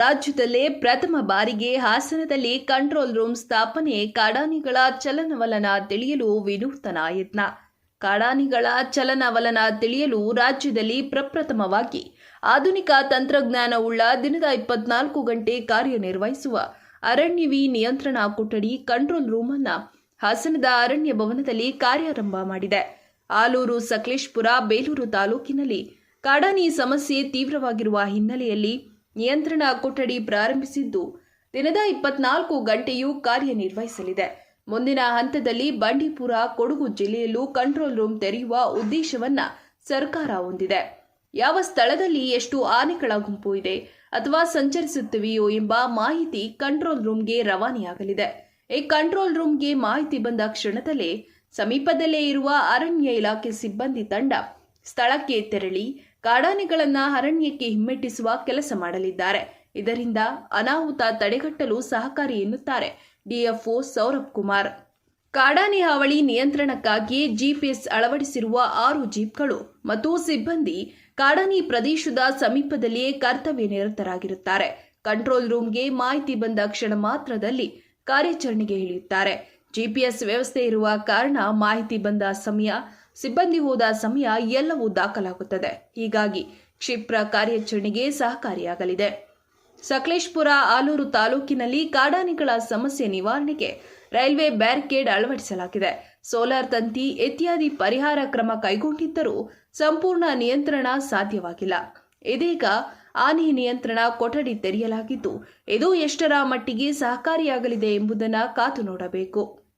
ರಾಜ್ಯದಲ್ಲೇ ಪ್ರಥಮ ಬಾರಿಗೆ ಹಾಸನದಲ್ಲಿ ಕಂಟ್ರೋಲ್ ರೂಮ್ ಸ್ಥಾಪನೆ, ಕಾಡಾನಿಗಳ ಚಲನವಲನ ತಿಳಿಯಲು ವಿನೂತನ ಯತ್ನ. ಕಾಡಾನಿಗಳ ಚಲನವಲನ ತಿಳಿಯಲು ರಾಜ್ಯದಲ್ಲಿ ಪ್ರಪ್ರಥಮವಾಗಿ ಆಧುನಿಕ ತಂತ್ರಜ್ಞಾನವುಳ್ಳ ದಿನದ ಇಪ್ಪತ್ನಾಲ್ಕು ಗಂಟೆ ಕಾರ್ಯನಿರ್ವಹಿಸುವ ಅರಣ್ಯವಿ ನಿಯಂತ್ರಣ ಕೊಠಡಿ ಕಂಟ್ರೋಲ್ ರೂಮ್ ಅನ್ನು ಹಾಸನದ ಅರಣ್ಯ ಭವನದಲ್ಲಿ ಕಾರ್ಯಾರಂಭ ಮಾಡಿದೆ. ಆಲೂರು ಸಕಲೇಶ್ಪುರ, ಬೇಲೂರು ತಾಲೂಕಿನಲ್ಲಿ ಕಾಡಾನಿ ಸಮಸ್ಯೆ ತೀವ್ರವಾಗಿರುವ ಹಿನ್ನೆಲೆಯಲ್ಲಿ ನಿಯಂತ್ರಣ ಕೊಠಡಿ ಪ್ರಾರಂಭಿಸಿದ್ದು ದಿನದ ಇಪ್ಪತ್ನಾಲ್ಕು ಗಂಟೆಯೂ ಕಾರ್ಯನಿರ್ವಹಿಸಲಿದೆ. ಮುಂದಿನ ಹಂತದಲ್ಲಿ ಬಂಡೀಪುರ, ಕೊಡಗು ಜಿಲ್ಲೆಯಲ್ಲೂ ಕಂಟ್ರೋಲ್ ರೂಮ್ ತೆರೆಯುವ ಉದ್ದೇಶವನ್ನ ಸರ್ಕಾರ ಹೊಂದಿದೆ. ಯಾವ ಸ್ಥಳದಲ್ಲಿ ಎಷ್ಟು ಆನೆಗಳ ಗುಂಪು ಇದೆ ಅಥವಾ ಸಂಚರಿಸುತ್ತಿವೆಯೋ ಎಂಬ ಮಾಹಿತಿ ಕಂಟ್ರೋಲ್ ರೂಮ್ಗೆ ರವಾನೆಯಾಗಲಿದೆ. ಈ ಕಂಟ್ರೋಲ್ ರೂಮ್ಗೆ ಮಾಹಿತಿ ಬಂದ ಕ್ಷಣದಲ್ಲೇ ಸಮೀಪದಲ್ಲೇ ಇರುವ ಅರಣ್ಯ ಇಲಾಖೆ ಸಿಬ್ಬಂದಿ ತಂಡ ಸ್ಥಳಕ್ಕೆ ತೆರಳಿ ಕಾಡಾನೆಗಳನ್ನ ಅರಣ್ಯಕ್ಕೆ ಹಿಮ್ಮೆಟ್ಟಿಸುವ ಕೆಲಸ ಮಾಡಲಿದ್ದಾರೆ. ಇದರಿಂದ ಅನಾಹುತ ತಡೆಗಟ್ಟಲು ಸಹಕಾರಿ ಎನ್ನುತ್ತಾರೆ ಡಿಎಫ್ಒ ಸೌರಭ್ ಕುಮಾರ್. ಕಾಡಾನೆ ಹಾವಳಿ ನಿಯಂತ್ರಣಕ್ಕಾಗಿ ಜಿಪಿಎಸ್ ಅಳವಡಿಸಿರುವ ಆರು ಜೀಪ್ಗಳು ಮತ್ತು ಸಿಬ್ಬಂದಿ ಕಾಡಾನಿ ಪ್ರದೇಶದ ಸಮೀಪದಲ್ಲಿಯೇ ಕರ್ತವ್ಯ ನಿರತರಾಗಿರುತ್ತಾರೆ. ಕಂಟ್ರೋಲ್ ರೂಮ್ಗೆ ಮಾಹಿತಿ ಬಂದ ಕ್ಷಣ ಮಾತ್ರದಲ್ಲಿ ಕಾರ್ಯಾಚರಣೆಗೆ ಇಳಿಯುತ್ತಾರೆ. ಜಿಪಿಎಸ್ ವ್ಯವಸ್ಥೆ ಇರುವ ಕಾರಣ ಮಾಹಿತಿ ಬಂದ ಸಮಯ ಸಿಬ್ಬಂದಿ ಹೋದ ಸಮಯ ಎಲ್ಲವೂ ದಾಖಲಾಗುತ್ತದೆ. ಹೀಗಾಗಿ ಕ್ಷಿಪ್ರ ಕಾರ್ಯಾಚರಣೆಗೆ ಸಹಕಾರಿಯಾಗಲಿದೆ. ಸಕಲೇಶ್ಪುರ, ಆಲೂರು ತಾಲೂಕಿನಲ್ಲಿ ಕಾಡಾನೆಗಳ ಸಮಸ್ಯೆ ನಿವಾರಣೆಗೆ ರೈಲ್ವೆ ಬ್ಯಾರಿಕೇಡ್ ಅಳವಡಿಸಲಾಗಿದೆ. ಸೋಲಾರ್ ತಂತಿ ಇತ್ಯಾದಿ ಪರಿಹಾರ ಕ್ರಮ ಕೈಗೊಂಡಿದ್ದರೂ ಸಂಪೂರ್ಣ ನಿಯಂತ್ರಣ ಸಾಧ್ಯವಾಗಿಲ್ಲ. ಇದೀಗ ಆನೆ ನಿಯಂತ್ರಣ ಕೊಠಡಿ ತೆರೆಯಲಾಗಿದ್ದು, ಇದು ಎಷ್ಟರ ಮಟ್ಟಿಗೆ ಸಹಕಾರಿಯಾಗಲಿದೆ ಎಂಬುದನ್ನು ಕಾತು ನೋಡಬೇಕು.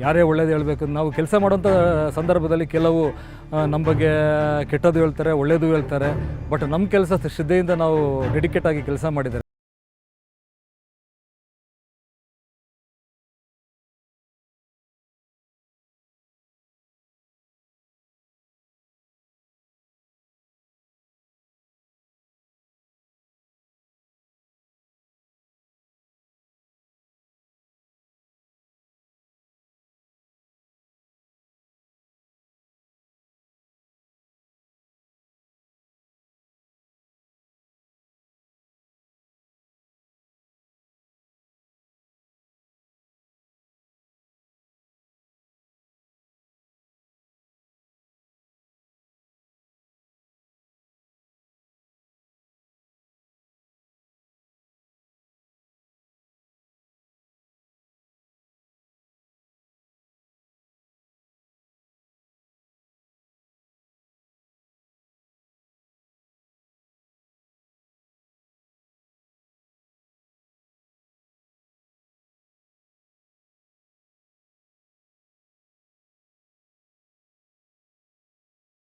ಯಾರೇ ಒಳ್ಳೇದು ಹೇಳಬೇಕು ನಾವು ಕೆಲಸ ಮಾಡೋಂಥ ಸಂದರ್ಭದಲ್ಲಿ ಕೆಲವು ನಮ್ಮ ಬಗ್ಗೆ ಕೆಟ್ಟದ್ದು ಹೇಳ್ತಾರೆ, ಒಳ್ಳೇದು ಹೇಳ್ತಾರೆ. ಬಟ್ ನಮ್ಮ ಕೆಲಸ ಶ್ರದ್ಧೆಯಿಂದ ನಾವು ಡೆಡಿಕೇಟಾಗಿ ಕೆಲಸ ಮಾಡಿದರೆ